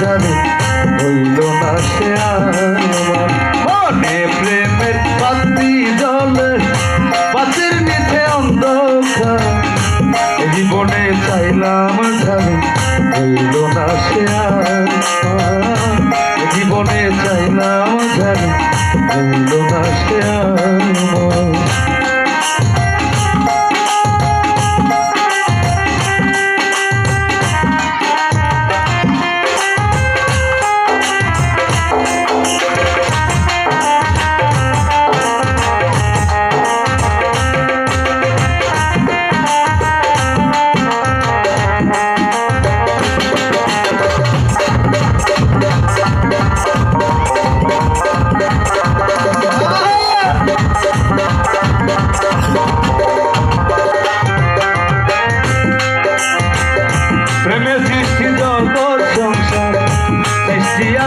চাইলাম বলল না সে আমার। মনে প্রেমের পাতি জলে পাতির নিচে অন্ধকার জীবনে চাইলাম জানে বলল না সে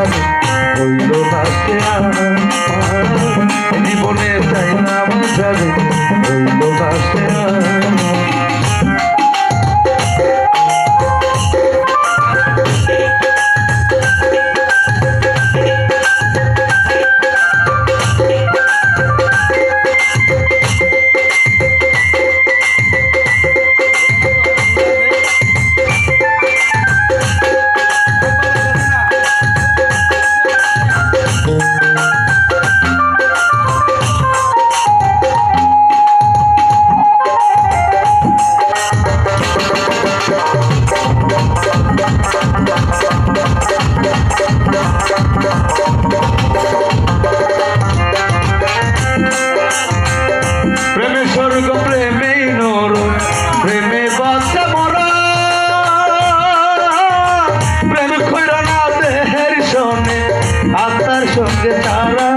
আর হইল না চাই না আমার সঙ্গে তারা